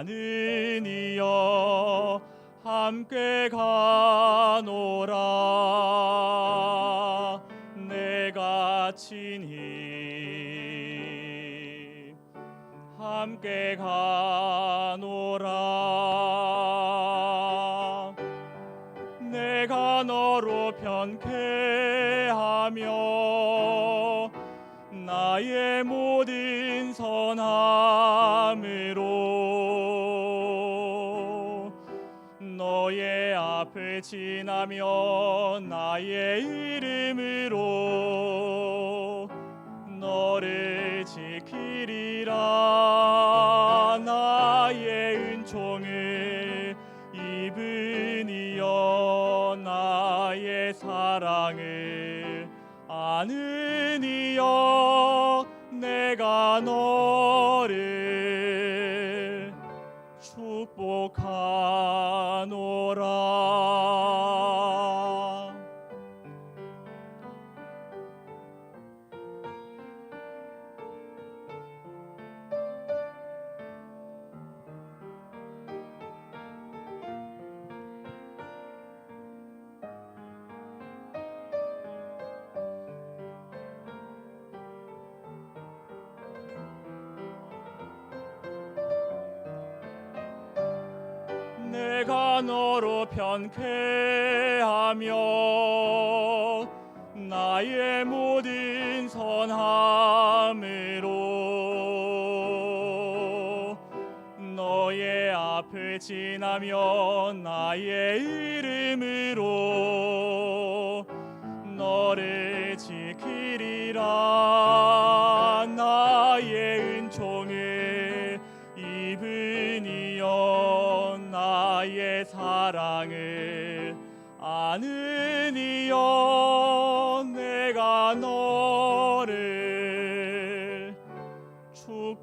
아는이여 함께 가노라. 내가 친히 함께 가노라. 내가 너로 편케하며 나의 모든 선함으로 앞을 지나며 나의 이름으로 너를 지키리라. 나의 은총을 입으니여 나의 사랑을 아느니여 내가 너를 축복하노라 내가 너로 편케하며 나의 모든 선함으로 너의 앞을 지나며 나의 사랑을 아느니여 내가 너를 축복하노라